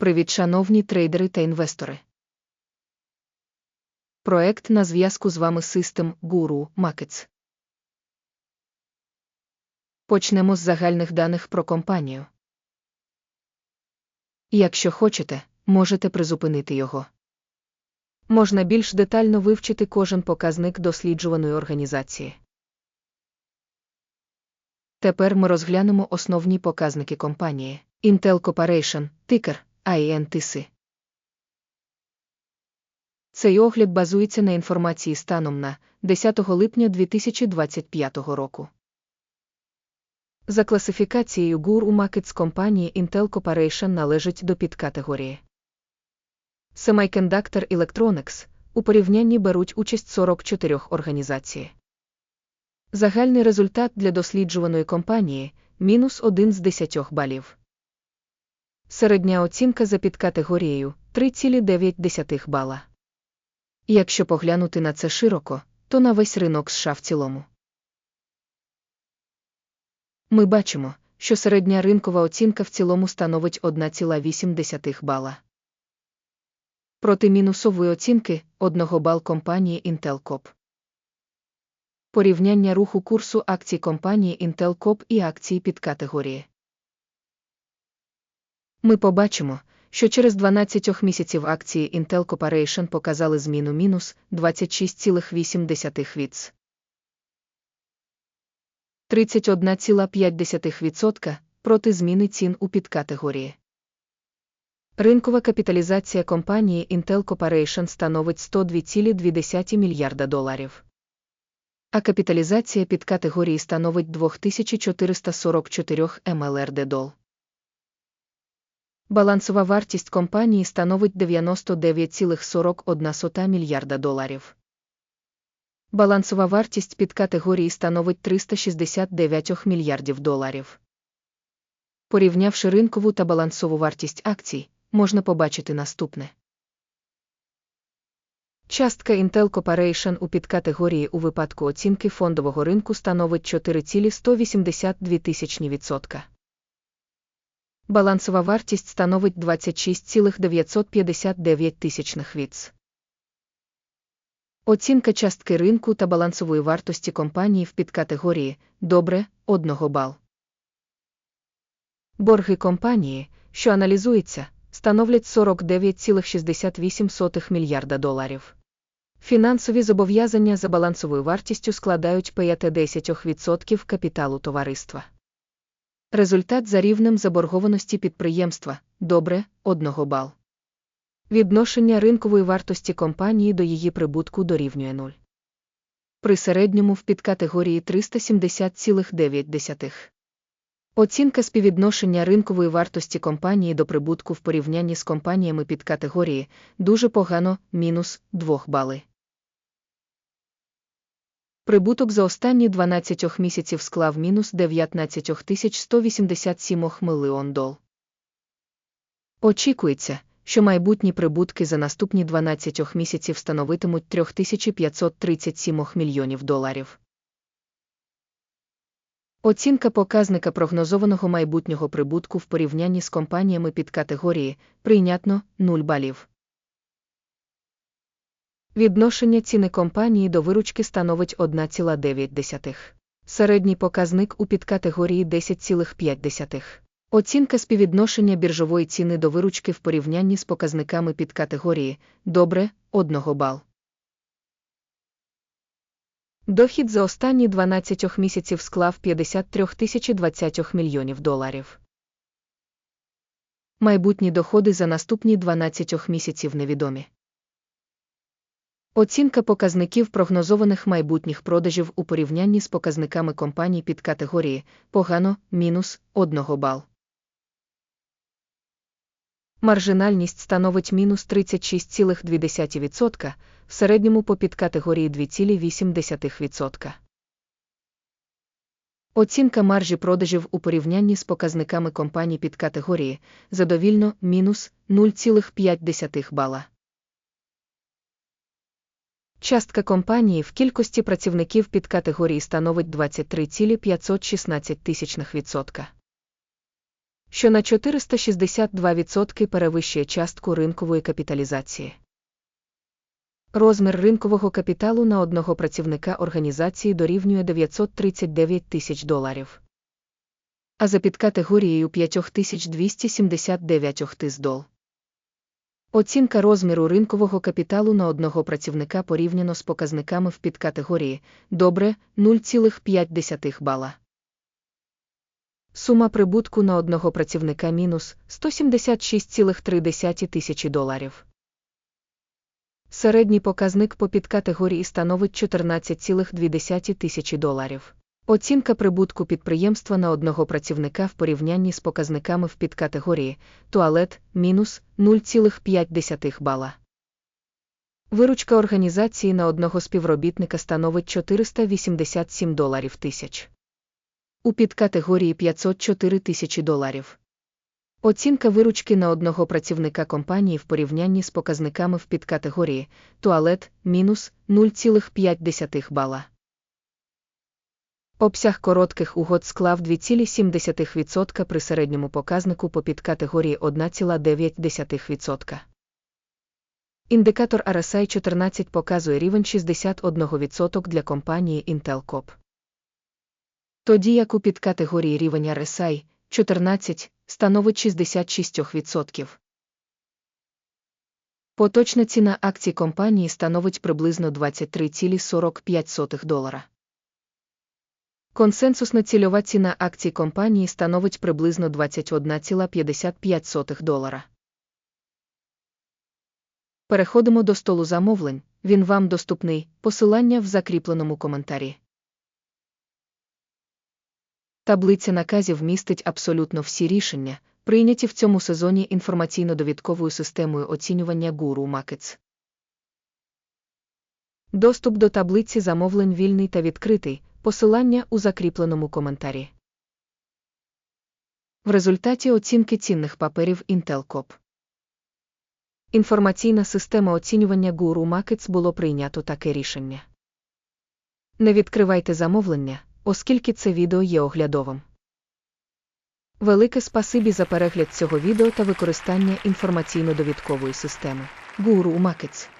Привіт, шановні трейдери та інвестори. Проект на зв'язку з вами System Guru Markets. Почнемо з загальних даних про компанію. Якщо хочете, можете призупинити його. Можна більш детально вивчити кожен показник досліджуваної організації. Тепер ми розглянемо основні показники компанії Intel Corporation, тикер INTC. Цей огляд базується на інформації станом на 10 липня 2025 року. За класифікацією GUR у Markets компанії Intel Corporation належить до підкатегорії. Semiconductor Electronics у порівнянні беруть участь 44 організацій. Загальний результат для досліджуваної компанії мінус 1 з 10 балів. Середня оцінка за підкатегорією 3,9 бала. Якщо поглянути на це широко, то на весь ринок США в цілому. Ми бачимо, що середня ринкова оцінка в цілому становить 1,8 бала. Проти мінусової оцінки 1 бал компанії Intel Corp. Порівняння руху курсу акцій компанії Intel Corp і акції підкатегорії. Ми побачимо, що через 12 місяців акції Intel Corporation показали зміну мінус 26,8 віц. 31,5% проти зміни цін у підкатегорії. Ринкова капіталізація компанії Intel Corporation становить 102,2 мільярда доларів. А капіталізація підкатегорії становить 2444 МЛРД дол. Балансова вартість компанії становить 99,41 мільярда доларів. Балансова вартість підкатегорії становить 369 мільярдів доларів. Порівнявши ринкову та балансову вартість акцій, можна побачити наступне. Частка Intel Corporation у підкатегорії у випадку оцінки фондового ринку становить 4,182%. Балансова вартість становить 26,959 тисячних віц. Оцінка частки ринку та балансової вартості компанії в підкатегорії добре 1 бал. Борги компанії, що аналізується, становлять 49,68 мільярда доларів. Фінансові зобов'язання за балансовою вартістю складають 5-10% капіталу товариства. Результат за рівнем заборгованості підприємства добре 1 бал. Відношення ринкової вартості компанії до її прибутку дорівнює 0. При середньому в підкатегорії 370,9. Оцінка співвідношення ринкової вартості компанії до прибутку в порівнянні з компаніями підкатегорії дуже погано мінус 2 бали. Прибуток за останні 12 місяців склав мінус 19 187 мільйон дол. Очікується, що майбутні прибутки за наступні 12 місяців становитимуть 3537 мільйонів доларів. Оцінка показника прогнозованого майбутнього прибутку в порівнянні з компаніями під категорії прийнятно 0 балів. Відношення ціни компанії до виручки становить 1,9. Середній показник у підкатегорії 10,5. Оцінка співвідношення біржової ціни до виручки в порівнянні з показниками підкатегорії добре 1 бал. Дохід за останні 12 місяців склав 53 тисячі 20 мільйонів доларів. Майбутні доходи за наступні 12 місяців невідомі. Оцінка показників прогнозованих майбутніх продажів у порівнянні з показниками компаній під категорії погано мінус 1 бал. Маржинальність становить мінус 36,2%, в середньому по підкатегорії 2,8%. Оцінка маржі продажів у порівнянні з показниками компаній під категорії задовільно мінус 0,5 бала. Частка компанії в кількості працівників під категорії становить 23,516 тисячних відсотка. що на 462% перевищує частку ринкової капіталізації. Розмір ринкового капіталу на одного працівника організації дорівнює 939 тисяч доларів. А за підкатегорією 5279 тисдол. Оцінка розміру ринкового капіталу на одного працівника порівняно з показниками в підкатегорії добре 0,5 бала. Сума прибутку на одного працівника мінус 176,3 тисячі доларів. Середній показник по підкатегорії становить 14,2 тисячі доларів. Оцінка прибутку підприємства на одного працівника в порівнянні з показниками в підкатегорії туалет мінус 0,5 бала. Виручка організації на одного співробітника становить 487 доларів тисяч. У підкатегорії 504 тисячі доларів. Оцінка виручки на одного працівника компанії в порівнянні з показниками в підкатегорії туалет мінус 0,5 бала. Обсяг коротких угод склав 2,7% при середньому показнику по підкатегорії 1,9%. Індикатор RSI 14 показує рівень 61% для компанії Intel Corp. Тоді як у підкатегорії рівень RSI 14 становить 66%. Поточна ціна акцій компанії становить приблизно 23,45 долара. Консенсусна цільова ціна акцій компанії становить приблизно 21,55 долара. Переходимо до столу замовлень. Він вам доступний. Посилання в закріпленому коментарі. Таблиця наказів містить абсолютно всі рішення, прийняті в цьому сезоні інформаційно-довідковою системою оцінювання Guru Markets. Доступ до таблиці замовлень вільний та відкритий. Посилання у закріпленому коментарі. В результаті оцінки цінних паперів Intel Corp. Інформаційна система оцінювання Guru Markets було прийнято таке рішення. Не відкривайте замовлення, оскільки це відео є оглядовим. Велике спасибі за перегляд цього відео та використання інформаційно-довідкової системи Guru Markets.